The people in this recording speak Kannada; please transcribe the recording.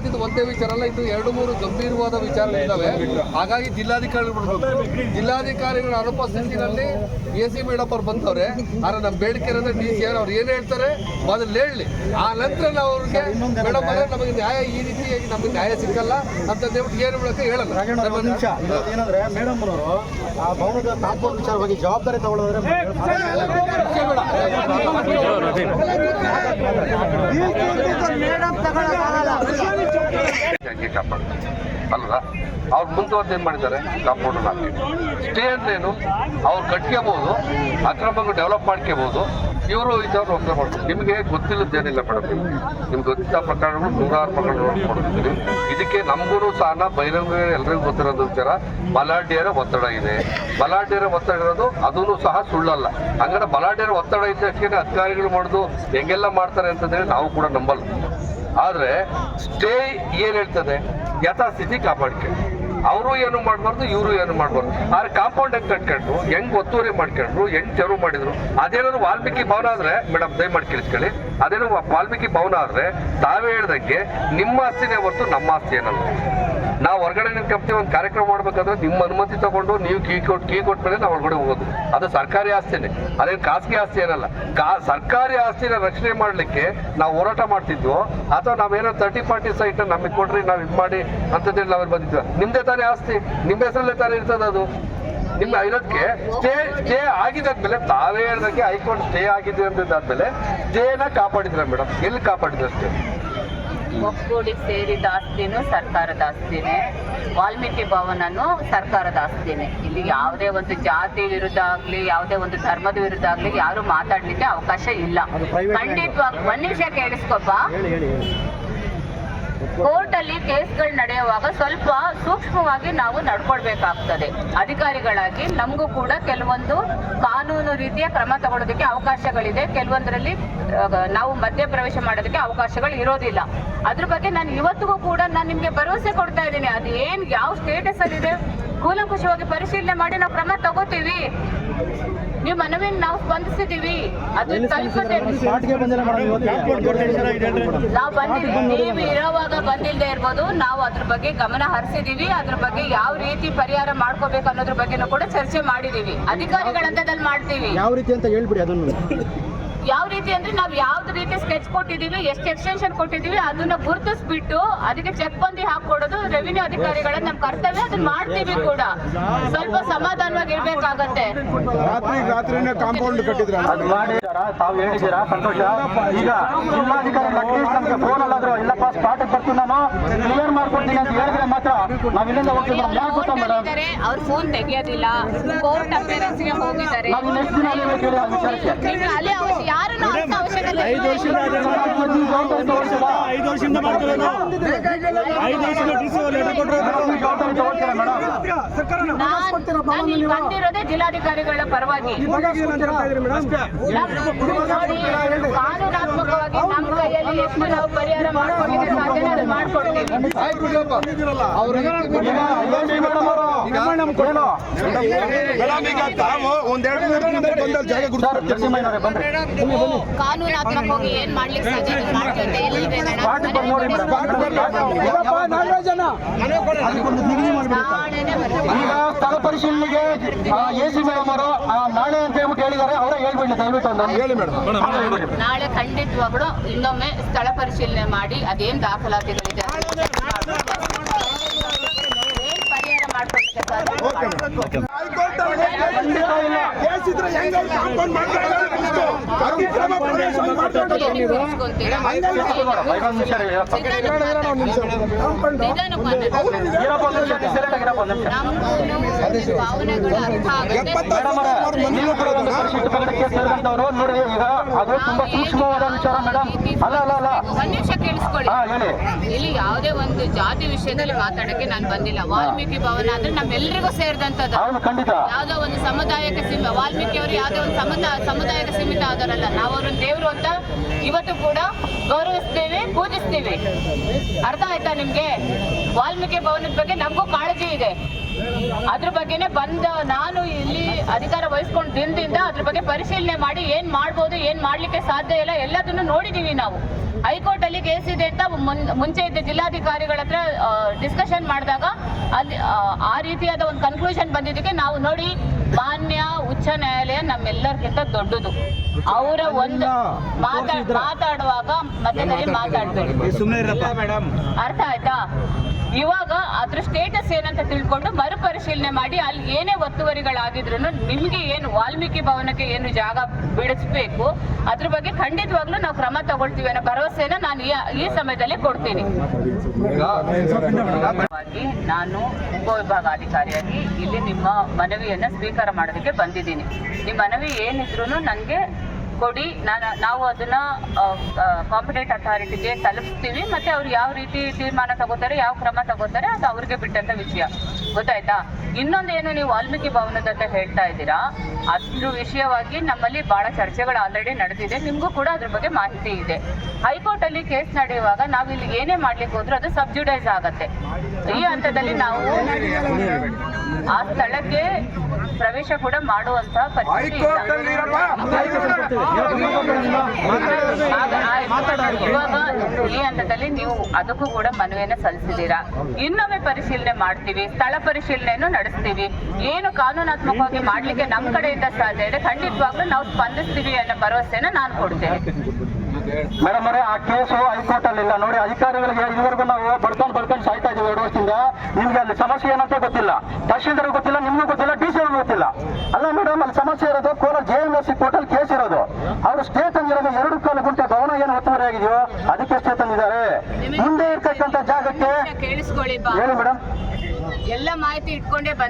ದಾಖಲಾತಿದ ಒಂದೇ ವಿಚಾರ ಅಲ್ಲ ಇದು ಎರಡು ಮೂರು ಗಂಭೀರವಾದ ವಿಚಾರಗಳಿದ್ದಾವೆ ಹಾಗಾಗಿ ಜಿಲ್ಲಾಧಿಕಾರಿಗಳು ಬರ್ಬೇಕು. ಜಿಲ್ಲಾಧಿಕಾರಿಗಳ ಅನುಪಸ್ಥಿತಿನಲ್ಲಿ ಎ ಸಿ ಮೇಡಪ್ಪ ಅವ್ರು ಬಂದವ್ರೆ ಆದ್ರೆ ನಮ್ಮ ಬೇಡಿಕೆ ಅಂದ್ರೆ ಡಿ ಸಿ ಅವ್ರು ಏನು ಹೇಳ್ತಾರೆ ಮೊದಲು ಹೇಳಲಿ ಆ ನಂತರ ನಾವು ಅವ್ರಿಗೆ ಮೇಡಮ್ ಅವರೇ ನಮಗೆ ನ್ಯಾಯ ಈ ರೀತಿಯಾಗಿ ನಮಗೆ ನ್ಯಾಯ ಸಿಕ್ಕಲ್ಲ ಅಂತ ಹೇಳ್ಬಿಟ್ಟು ಏನು ಹೇಳಕ್ಕೆ ಹೇಳಲ್ಲ ಏನಂದ್ರೆ ಮೇಡಮ್ ಅವರು ಆ ಭವನದ ಕಾಂಪೌಂಡ್ ವಿಚಾರವಾಗಿ ಜವಾಬ್ದಾರಿ ತಗೊಳ್ಳೋದ್ರೆ ಹಂಗೆ ಕಾಪಾಡ್ತಾರೆ. ಅಲ್ವಾ? ಅವ್ರು ಮುಂದುವರೆದು ಏನು ಮಾಡಿದ್ದಾರೆ? ಕಾಂಪೌಂಡ್ ಹಾಕಿ. ಸ್ಟೇ ಅಂದ್ರೆ ಏನು ಅವ್ರು ಕಟ್ಕೋಬಹುದು ಅಕ್ರಮಗಳು ಡೆವಲಪ್ ಮಾಡ್ಕೋಬಹುದು ಇವರು ಇದವ್ರು ಒಂದು ಮಾಡ್ತಾರೆ ನಿಮಗೆ ಗೊತ್ತಿಲ್ಲದೇನಿಲ್ಲ ಮೇಡಮ್. ನಿಮ್ಗೆ ಗೊತ್ತಿದ್ದ ಪ್ರಕರಣಗಳು ನೂರಾರು ಪ್ರಕರಣಗಳು ಕೊಡ್ತೀವಿ ಇದಕ್ಕೆ ನಮಗೂ ಸಹ ಬಹಿರಂಗ ಎಲ್ರಿಗೂ ಗೊತ್ತಿರೋದು ವಿಚಾರ, ಬಲಾಢ್ಯರ ಒತ್ತಡ ಇದೆ. ಬಲಾಢ್ಯರ ಒತ್ತಡ ಇರೋದು ಅದೂ ಸಹ ಸುಳ್ಳಲ್ಲ. ಹಂಗಾರೆ ಬಲಾಢ್ಯರ ಒತ್ತಡ ಇದ್ದಕ್ಕೆ ಅಧಿಕಾರಿಗಳು ಮಾಡೋದು, ಹೆಂಗೆಲ್ಲ ಮಾಡ್ತಾರೆ ಅಂತಂದ್ರೆ ನಾವು ಕೂಡ ನಂಬಲ್ಲ. ಆದ್ರೆ ಸ್ಟೇ ಏನು ಹೇಳ್ತದೆ? ಯಥಾಸ್ಥಿತಿ ಕಾಪಾಡ್ಕೊಂಡು ಅವರು ಏನು ಮಾಡಬಾರ್ದು, ಇವರು ಏನು ಮಾಡಬಾರ್ದು. ಆದ್ರೆ ಕಾಂಪೌಂಡ್ ಹೆಂಗ್ ಕಟ್ಕೊಂಡ್ರು, ಹೆಂಗ್ ಒತ್ತುವರಿ ಮಾಡ್ಕೊಂಡ್ರು, ಹೆಂಗ್ ತೆರವು ಮಾಡಿದ್ರು, ಅದೇನಾದ್ರು ವಾಲ್ಮೀಕಿ ಭವನ ಆದ್ರೆ ಮೇಡಮ್ ದಯಮಾಡಿ ಕೇಳಿಸ್ಕೊಳ್ಳಿ. ಅದೇನೋ ವಾಲ್ಮೀಕಿ ಭವನ ಆದ್ರೆ, ತಾವೇ ಹೇಳ್ದಂಗೆ ನಿಮ್ಮ ಆಸ್ತಿನೇ ಹೊರತು ನಮ್ಮ ಆಸ್ತಿ ಏನಲ್ಲ. ನಾವು ಹೊರಗಡೆ ಕಂಪ್ನಿ ಒಂದು ಕಾರ್ಯಕ್ರಮ ಮಾಡ್ಬೇಕಾದ್ರೆ ನಿಮ್ಮ ಅನುಮತಿ ತಗೊಂಡು ನೀವು ಕೀ ಕೊಟ್ಟು ಕೀ ಕೊಟ್ಟ ಮೇಲೆ ನಾವು ಹೊರಗಡೆ ಹೋಗೋದು. ಅದು ಸರ್ಕಾರಿ ಆಸ್ತಿನೇ. ಅದೇನು ಖಾಸಗಿ ಆಸ್ತಿ ಏನಲ್ಲ. ಕಾ, ಸರ್ಕಾರಿ ಆಸ್ತಿನ ರಕ್ಷಣೆ ಮಾಡಲಿಕ್ಕೆ ನಾವು ಹೋರಾಟ ಮಾಡ್ತಿದ್ವು, ಅಥವಾ ನಾವೇನೋ ತರ್ಟಿ ಪಾರ್ಟಿ ಸೈಟ್ ನಮಗೆ ಕೊಡ್ರಿ, ನಾವು ಇದು ಮಾಡಿ ಅಂತಂದೇಳಿ ನಾವೇನು ಬಂದಿದ್ವಿ. ನಿಮ್ದೇ ತಾನೇ ಆಸ್ತಿ. ನಿಮ್ಮ ಹೆಸರಲ್ಲೇ ತಾನೇ ಇರ್ತದೆ ಅದು. ನಿಮ್ಮ ಇರೋದಕ್ಕೆ ಸ್ಟೇ ಸ್ಟೇ ಆಗಿದ್ದಾದ್ಮೇಲೆ ತಾವೇ ಹೇಳ್ದಂಗೆ ಹೈಕೋರ್ಟ್ ಸ್ಟೇ ಆಗಿದೆ ಅಂದಿದ್ದಾದ್ಮೇಲೆ ಸ್ಟೇನ ಕಾಪಾಡಿದ್ರೆ ಮೇಡಮ್ ಎಲ್ಲಿ ಕಾಪಾಡಿದ್ರೆ ಅಷ್ಟೇ? ಒಗ್ಗೂಡಿ ಸೇರಿದ ಆಸ್ತಿನೂ ಸರ್ಕಾರದ ಆಸ್ತಿನೇ ವಾಲ್ಮೀಕಿ ಭವನನು ಸರ್ಕಾರದ ಆಸ್ತಿನೇ ಇಲ್ಲಿ ಯಾವುದೇ ಒಂದು ಜಾತಿ ವಿರುದ್ಧ ಆಗ್ಲಿ ಯಾವುದೇ ಒಂದು ಧರ್ಮದ ವಿರುದ್ಧ ಆಗ್ಲಿ ಯಾರು ಮಾತಾಡ್ಲಿಕ್ಕೆ ಅವಕಾಶ ಇಲ್ಲ. ಖಂಡಿತವಾಗಿ ಒಂದ್ ನಿಮಿಷ ಕೇಳಿಸ್ಕೊಪ್ಪ. ಕೋರ್ಟ್ ಅಲ್ಲಿ ಕೇಸ್ಗಳು ನಡೆಯುವಾಗ ಸ್ವಲ್ಪ ಸೂಕ್ಷ್ಮವಾಗಿ ನಾವು ನಡ್ಕೊಳ್ಬೇಕಾಗ್ತದೆ. ಅಧಿಕಾರಿಗಳಾಗಿ ನಮಗೂ ಕೂಡ ಕೆಲವೊಂದು ಕಾನೂನು ರೀತಿಯ ಕ್ರಮ ತಗೊಳ್ಳೋದಕ್ಕೆ ಅವಕಾಶಗಳಿದೆ. ಕೆಲವೊಂದರಲ್ಲಿ ನಾವು ಮಧ್ಯ ಪ್ರವೇಶ ಮಾಡೋದಕ್ಕೆ ಅವಕಾಶಗಳು ಇರೋದಿಲ್ಲ. ಅದ್ರ ಬಗ್ಗೆ ನಾನು ಇವತ್ತಿಗೂ ಕೂಡ ನಾನು ನಿಮ್ಗೆ ಭರವಸೆ ಕೊಡ್ತಾ ಇದ್ದೀನಿ. ಅದು ಏನ್ ಯಾವ ಸ್ಟೇಟಸ್ ಅಲ್ಲಿ ಇದೆ ಕೂಲಂಕುಷವಾಗಿ ಪರಿಶೀಲನೆ ಮಾಡಿ ನಾವು ಕ್ರಮ ತಗೋತೀವಿ. ನೀವು ಮನವಿಯನ್ನು ನಾವು ಸ್ಪಂದಿಸಿದೀವಿ. ಅದು ನಾವು ಬಂದಿದ್ದೀವಿ. ನೀವು ಇರೋವಾಗ ಬಂದಿಲ್ಲದೆ ಇರ್ಬೋದು. ನಾವು ಅದ್ರ ಬಗ್ಗೆ ಗಮನ ಹರಿಸಿದೀವಿ. ಅದ್ರ ಬಗ್ಗೆ ಯಾವ ರೀತಿ ಪರಿಹಾರ ಮಾಡ್ಕೋಬೇಕು ಅನ್ನೋದ್ರ ಬಗ್ಗೆನೂ ಕೂಡ ಚರ್ಚೆ ಮಾಡಿದೀವಿ. ಅಧಿಕಾರಿಗಳ ಹಂತದಲ್ಲಿ ಮಾಡ್ತೀವಿ. ಯಾವ ರೀತಿ ಅಂತ ಹೇಳ್ಬಿಡಿ ಅದನ್ನು. ಯಾವ ರೀತಿ ಅಂದ್ರೆ ನಾವು ಯಾವ್ದು ರೀತಿ ಸ್ಕೆಚ್ ಕೊಟ್ಟಿದೀವಿ ಎಷ್ಟು ಎಕ್ಸ್ಟೆನ್ಷನ್ ಕೊಟ್ಟಿದೀವಿ ಅದನ್ನ ಗುರುತಿಸ್ಬಿಟ್ಟು ಅದಕ್ಕೆ ಚೆಕ್ ಬಂದಿ ಹಾಕೊಡೋದು ರೆವಿನ್ಯೂ ಅಧಿಕಾರಿಗಳ ನಮ್ ಕರ್ತವ್ಯ ಅದನ್ನ ಮಾಡ್ತೀವಿ ಕೂಡ. ಸ್ವಲ್ಪ ಸಮಾಧಾನವಾಗಿ ಇರ್ಬೇಕಾಗತ್ತೆ. ರಾತ್ರಿ ರಾತ್ರಿನೇ ಕಾಂಪೌಂಡ್ ಕಟ್ಟಿದ್ರ? ತಾವು ಹೇಳಿದ್ದೀರಾ? ಸಂತೋಷ? ಈಗ ಜಿಲ್ಲಾಧಿಕಾರಿ ಅಟ್ಲೀಸ್ಟ್ ನಮಗೆ ಫೋನ್ ಅಲ್ಲಾದ್ರು ಇಲ್ಲಪ್ಪ ಸ್ಪಾಟಿಗೆ ಬರ್ತೀನಿ ನಾನು. ಕ್ಲಿಯರ್ ಮಾಡ್ಕೊಡ್ತೀನಿ ಅಂತ ಹೇಳಿದ್ರೆ ಮಾತ್ರ ನಾವು ಇಲ್ಲಿಂದ ಹೋಗ್ತೀವಿ ಮೇಡಮ್. ಯಾಕೆ ಗೊತ್ತಾ ಮೇಡಮ್? ಅವ್ರ ಫೋನ್ ತೆಗಿಯೋದಿಲ್ಲ. ಕೋರ್ಟ್ ಅಪಿಯರೆನ್ಸ್ಗೆ ಹೋಗಿದ್ದಾರೆ. ನಾವು ನೆಕ್ಸ್ಟ್ ದಿನ ನೀವು ಕೇಳಿ ವಿಚಾರಕ್ಕೆ ನಿಮ್ಗೆ ಅಲ್ಲಿ ಅಂತ ಐದು ವರ್ಷದಿಂದ ಮಾಡ್ತಿರೋದು. ಐದು ವರ್ಷದ ಡಿ ಸಿ ಲೆಟರ್ ಕೊಟ್ಟರು ನಾನ್- ನಾನು ಇಲ್ಲಿ ಬಂದಿರೋದೇ ಜಿಲ್ಲಾಧಿಕಾರಿಗಳ ಪರವಾಗಿ. ಕಾನೂನಾತ್ಮಕವಾಗಿ ನಮ್ಮ ಎಷ್ಟು ನಾವು ಪರಿಹಾರ ಮಾಡ್ಕೊಟ್ಟಿದ್ರೆ ಸಾಧ್ಯ ಅದನ್ನ ಮಾಡ್ಕೊಡ್ತೀವಿ ಬಂದ್ರಿ ಕಾನೂನಾತ್ಮಕವಾಗಿ ಏನ್ ಮಾಡ್ಲಿಕ್ಕೆ ಸಾಧ್ಯ ಮಾಡ್ತೀವಿ ಅಂತ ಎಲ್ಲಿದೆ ಮೇಡಮ್? ಅದಕ್ಕೊಂದು ನಿಗದಿ ಮಾಡಿಬಿಡಿ ಈಗ ಸ್ಥಳ ಪರಿಶೀಲನೆಗೆ ಎ ಸಿ ಮೇಡಮ್ ಅವರು ನಾಳೆ ಅಂತ ಹೇಳ್ಬಿಟ್ಟು ಹೇಳಿದ್ದಾರೆ ಅವರೇ ಹೇಳ್ಬಿಡಿ ದಯವಿಟ್ಟು ಒಂದು ಹೇಳಿ ಮೇಡಮ್ ನಾಳೆ ಖಂಡಿತವಾಗ್ಲೂ ಇನ್ನೊಮ್ಮೆ ಸ್ಥಳ ಪರಿಶೀಲನೆ ಮಾಡಿ ಅದೇನ್ ದಾಖಲಾತಿಗಳಿದೆ ಪರಿಹಾರ ಮಾಡ್ಕೊಳ್ಳಿಕ್ಕೆ ಪಂಗಡಕ್ಕೆ ಸೇರಿದಂತವರು ನೋಡಿ ಈಗ ಅದು ತುಂಬಾ ಸೂಕ್ಷ್ಮವಾದ ವಿಚಾರ ಮೇಡಮ್. ಅಲ್ಲ ಅಲ್ಲ ಅಲ್ಲ. ಹೇಳಿ ಇಲ್ಲಿ ಯಾವುದೇ ಒಂದು ಜಾತಿ ವಿಷಯದಲ್ಲಿ ಮಾತಾಡಕ್ಕೆ ನಾನು ಬಂದಿಲ್ಲ. ವಾಲ್ಮೀಕಿ ಭವನ ಅಂದ್ರೆ ನಮ್ಮೆಲ್ಲರಿಗೂ ಸೇರಿದಂತದ್ದು ಯಾವ್ದೋ ಒಂದು ಸಮುದಾಯಕ್ಕೆ ಸೀಮಿತ. ವಾಲ್ಮೀಕಿ ಅವರು ಯಾವುದೋ ಒಂದು ಸಮುದಾಯ ಸಮುದಾಯಕ್ಕೆ ಸೀಮಿತ ಆದರಲ್ಲ ನಾವು ಅವ್ರನ್ನ ದೇವರು ಅಂತ ಇವತ್ತು ಕೂಡ ಗೌರವಿಸ್ತೇವೆ ಪೂಜಿಸ್ತೇವೆ. ಅರ್ಥ ಆಯ್ತಾ ನಿಮ್ಗೆ? ವಾಲ್ಮೀಕಿ ಭವನದ ಬಗ್ಗೆ ನಮಗೂ ಕಾಳಜಿ ಇದೆ. ಅದ್ರ ಬಗ್ಗೆನೇ ಬಂದ ನಾನು ಇಲ್ಲಿ ಅಧಿಕಾರ ವಹಿಸ್ಕೊಂಡ ದಿನದಿಂದ ಅದ್ರ ಬಗ್ಗೆ ಪರಿಶೀಲನೆ ಮಾಡಿ ಏನ್ ಮಾಡ್ಬೋದು ಏನ್ ಮಾಡ್ಲಿಕ್ಕೆ ಸಾಧ್ಯ ಇಲ್ಲ ಎಲ್ಲದನ್ನು ನೋಡಿದೀವಿ ನಾವು. ಹೈಕೋರ್ಟ್ ಅಲ್ಲಿ ಕೇಸ್ ಇದೆ ಅಂತ ಮುಂಚೆ ಇದ್ದ ಜಿಲ್ಲಾಧಿಕಾರಿಗಳ ಹತ್ರ ಡಿಸ್ಕಷನ್ ಮಾಡಿದಾಗ ಅಲ್ಲಿ ಆ, ರೀತಿಯಾದ ಒಂದು ಕನ್ಕ್ಲೂಷನ್ ಬಂದಿದ್ದಕ್ಕೆ ನಾವು ನೋಡಿ ಮಾನ್ಯ ಉಚ್ಚ ನ್ಯಾಯಾಲಯ ನಮ್ಮೆಲ್ಲರಿಗಿಂತ ದೊಡ್ಡದು. ಅವರ ಒಂದು ಮಾತಾ ಮಾತಾಡುವಾಗ ಮಧ್ಯದಲ್ಲಿ ಮಾತಾಡ್ಬೇಡಿ. ಅರ್ಥ ಆಯ್ತಾ? ಇವಾಗ ಅದ್ರ ಸ್ಟೇಟಸ್ ಏನಂತ ತಿಳ್ಕೊಂಡು ಮರುಪರಿಶೀಲನೆ ಮಾಡಿ ಅಲ್ಲಿ ಏನೇ ಒತ್ತುವರಿಗಳಾಗಿದ್ರು ನಿಮ್ಗೆ ಏನು ವಾಲ್ಮೀಕಿ ಭವನಕ್ಕೆ ಏನು ಜಾಗ ಬಿಡಿಸ್ಬೇಕು, ಅದ್ರ ಬಗ್ಗೆ ಖಂಡಿತವಾಗ್ಲೂ ನಾವು ಕ್ರಮ ತಗೊಳ್ತೀವಿ ಅನ್ನೋ ಭರವಸೆನ ನಾನು ಈ- ಸಮಯದಲ್ಲಿ ಕೊಡ್ತೀನಿ. ನಾನು ಉಪವಿಭಾಗಾಧಿಕಾರಿಯಾಗಿ ಇಲ್ಲಿ ನಿಮ್ಮ ಮನವಿಯನ್ನ ಸ್ವೀಕಾರ ಮಾಡೋದಕ್ಕೆ ಬಂದಿದ್ದೀನಿ. ನಿಮ್ಮ ಮನವಿ ಏನಿದ್ರು ನನಗೆ ಕೊಡಿ ನಾವು ಅದನ್ನ ಕಾಂಪಿಟೆಂಟ್ ಅಥಾರಿಟಿಗೆ ತಲುಪಿಸ್ತೀವಿ ಮತ್ತೆ ಅವ್ರು ಯಾವ ರೀತಿ ತೀರ್ಮಾನ ತಗೋತಾರೆ, ಯಾವ ಕ್ರಮ ತಗೋತಾರೆ, ಅದು ಅವ್ರಿಗೆ ಬಿಟ್ಟಂತ ವಿಷಯ. ಗೊತ್ತಾಯ್ತಾ? ಇನ್ನೊಂದೇನು ನೀವು ವಾಲ್ಮೀಕಿ ಭವನದ ಅಂತ ಹೇಳ್ತಾ ಇದ್ದೀರಾ? ಅದ್ರ ವಿಷಯವಾಗಿ ನಮ್ಮಲ್ಲಿ ಬಹಳ ಚರ್ಚೆಗಳು ಆಲ್ರೆಡಿ ನಡೆದಿದೆ. ನಿಮಗೂ ಕೂಡ ಅದ್ರ ಬಗ್ಗೆ ಮಾಹಿತಿ ಇದೆ. ಹೈಕೋರ್ಟ್ ಅಲ್ಲಿ ಕೇಸ್ ನಡೆಯುವಾಗ ನಾವು ಇಲ್ಲಿ ಏನೇ ಮಾಡ್ಲಿಕ್ಕೆ ಹೋದ್ರೂ ಅದು ಸಬ್ಜುಡೈಸ್ ಆಗತ್ತೆ. ಈ ಹಂತದಲ್ಲಿ ನಾವು ಆ ಸ್ಥಳಕ್ಕೆ ಪ್ರವೇಶ ಕೂಡ ಮಾಡುವಂತಹ ಪರಿಸ್ಥಿತಿ. ಇವಾಗ ಈ ಹಂತದಲ್ಲಿ ನೀವು ಅದಕ್ಕೂ ಕೂಡ ಮನವಿಯನ್ನ ಸಲ್ಲಿಸಿದ್ದೀರಾ? ಇನ್ನೊಮ್ಮೆ ಪರಿಶೀಲನೆ ಮಾಡ್ತೀವಿ. ಸ್ಥಳ ಪರಿಶೀಲನೆಯನ್ನು ನಡೆಸ್ತೀವಿ. ಏನು ಕಾನೂನಾತ್ಮಕವಾಗಿ ಮಾಡ್ಲಿಕ್ಕೆ ನಮ್ಮ ಕಡೆಯಿಂದ ಸಾಧ್ಯ ಇದೆ ಖಂಡಿತವಾಗ್ಲೂ ನಾವು ಸ್ಪಂದಿಸ್ತೀವಿ ಅನ್ನೋ ಭರವಸೆನ ನಾನು ಕೊಡ್ತೇನೆ. ಮೇಡಮ್ ಅವರೇ ಆ ಕೇಸು ಹೈಕೋರ್ಟ್ ಅಲ್ಲಿ ಇಲ್ಲ ನೋಡಿ ಅಧಿಕಾರಿಗಳಿಗೆ ಇದುವರೆಗೂ ನಾವು ಬಡ್ಕೊಂಡು ಬಡ್ಕೊಂಡು ಸಾಯ್ತಾ ಇದೀವಿ ಎರಡು ವರ್ಷದಿಂದ. ನಿಮ್ಗೆ ಅಲ್ಲಿ ಸಮಸ್ಯೆ ಏನಂತ ಗೊತ್ತಿಲ್ಲ. ತಹಶೀಲ್ದಾರ್ ಗೊತ್ತಿಲ್ಲ ನಿಮ್ಗೂ ಗೊತ್ತಿಲ್ಲ ಡಿ ಸಿ ಗೊತ್ತಿಲ್ಲ. ಅಲ್ಲ ಮೇಡಮ್ ಅಲ್ಲಿ ಸಮಸ್ಯೆ ಇರೋದು Kolar J M S C court ಅಲ್ಲಿ ಕೇಸ್ ಇರೋದು. ಅವರು ಸ್ಟೇ ತಂದಿರೋದು ಎರಡು ಕಾಲು ಗುಂಟೆ ಭವನ ಏನು ಒತ್ತುವರಿ ಆಗಿದೆಯೋ ಅದಕ್ಕೆ ಸ್ಟೇ ತಂದಿದ್ದಾರೆ. ಮುಂದೆ ಇರ್ತಕ್ಕಂಥ ಜಾಗಕ್ಕೆ ಹೇಳಿ ಮೇಡಮ್. ಎಲ್ಲ ಮಾಹಿತಿ ಇಟ್ಕೊಂಡೇ ಬಂದ